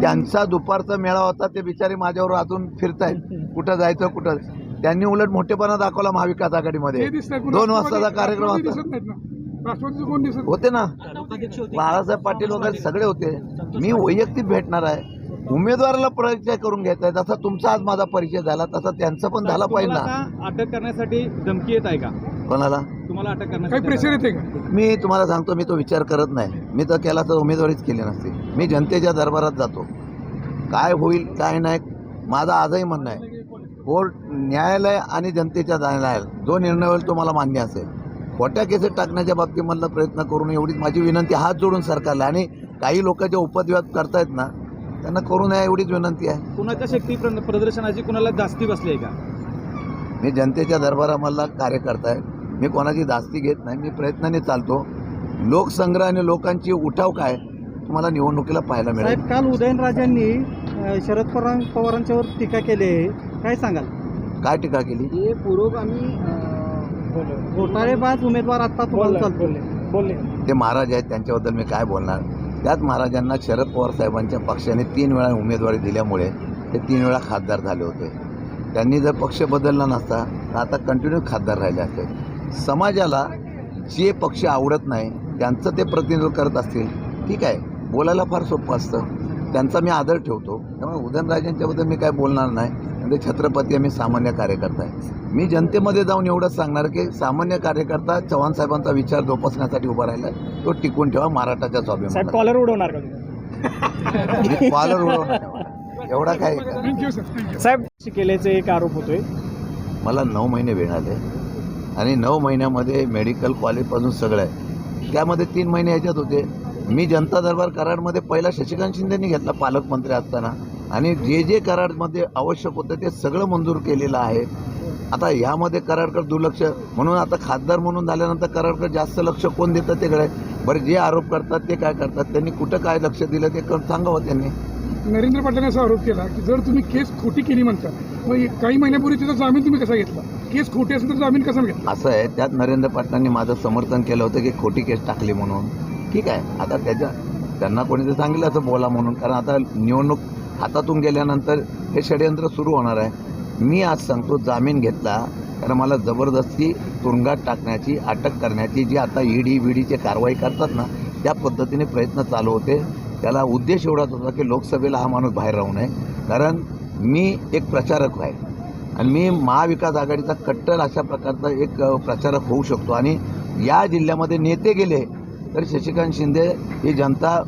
त्यांचा दुपारचा मेळा होता ते बिचारे माझ्यावर अजून फिरतायत. कुठं जायचं कुठं? त्यांनी उलट मोठेपणा दाखवला महाविकास आघाडीमध्ये. दोन वाजताचा कार्यक्रम होता. होते ना. बाळासाहेब पाटील वगैरे सगळे होते. मी वैयक्तिक भेटणार आहे. उमेदवाराला परिचय करून घ्यायचा आहे. जसा तुमचा आज माझा परिचय झाला तसा त्यांचा पण झाला पाहिजे ना. अटक करण्यासाठी धमकी येत आहे का? कोणाला? तुम्हाला अटक काही प्रेशर येते का? मी तुम्हाला सांगतो मी तो विचार करत नाही. मी तर केला तर उमेदवारीच केली नसती. मी जनतेच्या दरबारात जातो. काय होईल काय नाही माझं आजही म्हणणं आहे. कोर्ट न्यायालय आणि जनतेच्या न्यायालय जो निर्णय होईल तो मला मान्य असेल. खोट्या केसेस टाकण्याच्या बाबतीमधला प्रयत्न करून एवढीच माझी विनंती हात जोडून सरकारला. आणि काही लोक जे उपद्व्याप करतायत ना त्यांना करू नये एवढीच विनंती आहे. कुणाच्या शक्ती प्र- प्रदर्शनाची कुणाला जास्ती बसली आहे का? मी जनतेच्या दरबारामधला कार्यकर्ता आहे. मी कोणाची दास्ती घेत नाही मी प्रयत्नाने चालतो. लोकसंग्रह आणि लोकांची उठाव काय तुम्हाला निवडणुकीला पाहायला मिळेल. काल उदयनराजांनी शरद पवार पवारांच्यावर टीका केली आहे. काय सांगाल? काय टीका केली? हे पुरोगामी घोटाळेबाज उमेदवार आता तुम्हाला बोलले ते महाराज आहेत त्यांच्याबद्दल मी काय बोलणार? त्याच महाराजांना शरद पवार साहेबांच्या पक्षाने तीन वेळा उमेदवारी दिल्यामुळे ते तीन वेळा खासदार झाले होते. त्यांनी जर पक्ष बदलला नसता तर आता कंटिन्यू खासदार राहिले असते. समाजाला जे पक्ष आवडत नाही त्यांचं ते प्रतिनिधित्व करत असतील ठीक आहे. बोलायला फार सोपं असतं. त्यांचा मी आदर ठेवतो. त्यामुळे उदयनराजांच्याबद्दल मी काय बोलणार नाही. ते छत्रपती आम्ही सामान्य कार्यकर्ता आहे. मी जनतेमध्ये जाऊन एवढंच सांगणार की सामान्य कार्यकर्ता चव्हाण साहेबांचा विचार जोपासण्यासाठी उभा राहिला तो टिकून ठेवा महाराष्ट्राच्या स्वाभिमान कॉलर उडवणार कॉलर उडवणार एवढा काय? साहेब केल्याचे एक आरोप होतोय. मला नऊ महिने मिळाले आणि नऊ महिन्यामध्ये मेडिकल कॉलेजपासून सगळं आहे. त्यामध्ये तीन महिने याच्यात होते. मी जनता दरबार कराडमध्ये पहिला शशिकांत शिंदेनी घेतला पालकमंत्री असताना. आणि जे जे कराडमध्ये आवश्यक होतं ते सगळं मंजूर केलेलं आहे. आता ह्यामध्ये कराडकर दुर्लक्ष. म्हणून आता खासदार म्हणून झाल्यानंतर कराडकर जास्त लक्ष कोण देतं ते कळे बरं जे आरोप करतात ते काय करतात? त्यांनी कुठं काय लक्ष दिलं ते सांगावं त्यांनी. नरेंद्र पाटलांनी असा आरोप केला की जर तुम्ही केस खोटी केली म्हणता मग काही महिन्यापूर्वी त्याचा जामीन तुम्ही कसा घेतला? केस खोटी असेल तर जामीन कसा घेतला असं आहे त्यात नरेंद्र पाटलांनी माझं समर्थन केलं होतं की खोटी केस टाकली म्हणून. ठीक आहे आता त्याच्या त्यांना कोणी तर सांगितलं असं बोला म्हणून कारण आता निवडणूक हातातून गेल्यानंतर हे षडयंत्र सुरू होणार आहे. मी आज सांगतो जामीन घेतला कारण मला जबरदस्ती तुरुंगात टाकण्याची अटक करण्याची जी आता ईडी व्हीडीची कारवाई करतात ना त्या पद्धतीने प्रयत्न चालू होते. त्याला उद्देश एवढाच होता की लोकसभेला हा माणूस बाहेर राहू नये. कारण मी एक प्रचारक आहे. आणि मी महाविकास आघाडीचा कट्टर अशा प्रकारचा एक प्रचारक होऊ शकतो. आणि या जिल्ह्यामध्ये नेते गेले तर शशिकांत शिंदे ही जनता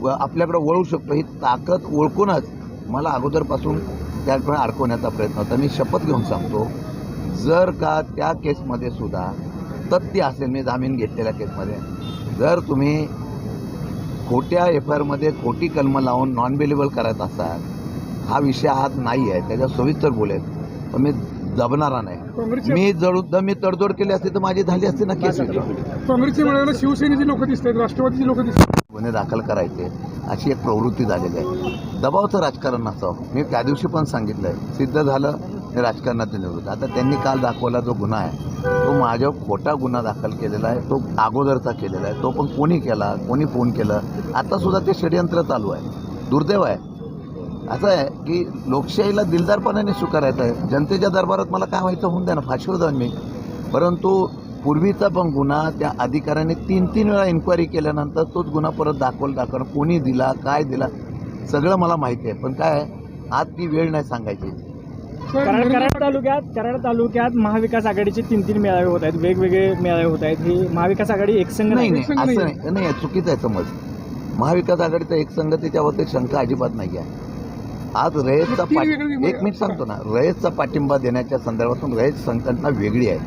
व आपल्याकडे वळू शकतो. ही ताकद ओळखूनच मला अगोदरपासून त्याकडे अडकवण्याचा प्रयत्न होता. मी शपथ घेऊन सांगतो जर का त्या केसमध्ये सुद्धा तथ्य असेल मी जामीन घेतलेल्या केसमध्ये जर तुम्ही खोट्या एफ आय आरमध्ये खोटी कलमं लावून नॉन बिलेबल करत असाल हा विषय आज नाही आहे त्याच्या सविस्तर बोलेल. पण मी जबणारा नाही. मी जड मी तडजोड केली असती तर माझी झाली असती ना केस काँग्रेसच्या मेळाव्याला शिवसेनेची लोक दिसत आहेत राष्ट्रवादीची लोक दिसत आहेत गुन्हे दाखल करायचे अशी एक प्रवृत्ती झालेली आहे. दबावचं राजकारण नसावं. मी त्या दिवशी पण सांगितलं आहे सिद्ध झालं मी राजकारणात निवडून. आता त्यांनी काल दाखवला जो गुन्हा आहे तो माझ्यावर खोटा गुन्हा दाखल केलेला आहे तो अगोदरचा केलेला आहे. तो पण कोणी केला कोणी फोन केलं. आता सुद्धा ते षडयंत्र चालू आहे. दुर्दैव आहे. असं आहे की लोकशाहीला दिलदारपणाने स्वीकारायचं आहे. जनतेच्या दरबारात मला काय व्हायचं होऊन द्या ना फाशीवर जाऊन मी. परंतु पूर्वीचा पण गुन्हा त्या अधिकाऱ्याने तीन तीन वेळा इन्क्वायरी केल्यानंतर तोच गुन्हा परत दाखवला दाखवणं कोणी दिला काय दिला सगळं मला माहिती आहे. पण काय आहे, आज ती वेळ नाही सांगायची. कराड तालुक्यात कराड तालुक्यात महाविकास आघाडीचे तीन तीन मेळावे होत आहेत. वेगवेगळे मेळावे होत आहेत. ही महाविकास आघाडी एकसंघ नाही नाही. नाही असं नाही. नाही चुकीचं आहे समज. महाविकास आघाडीचा एक संगतीच्यावरती शंका अजिबात नाही आहे आज रयतचा पाठ एक मिनिट सांगतो ना. रयतचा पाठिंबा देण्याच्या संदर्भातून रयत संघटना वेगळी आहे.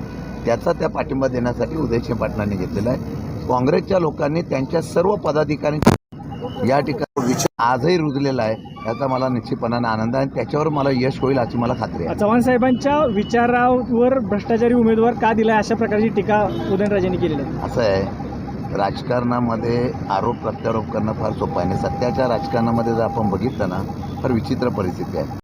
त्याचा त्या पाठिंबा देण्यासाठी उदयसिंह पाटलांनी घेतलेला आहे. काँग्रेसच्या लोकांनी त्यांच्या सर्व पदाधिकाऱ्यांच्या या ठिकाणी विचार आजही रुजलेला आहे. याचा मला निश्चितपणाने आनंद आहे आणि त्याच्यावर मला यश होईल अशी मला खात्री आहे. चव्हाण साहेबांच्या विचारावर भ्रष्टाचारी उमेदवार का दिलाय अशा प्रकारची टीका उदयनराजेंनी केलेली आहे? असं आहे. राजकारणामध्ये आरोप प्रत्यारोप करणं फार सोपं आहे. आणि सध्याच्या राजकारणामध्ये जर आपण बघितलं ना फार विचित्र परिस्थिती आहे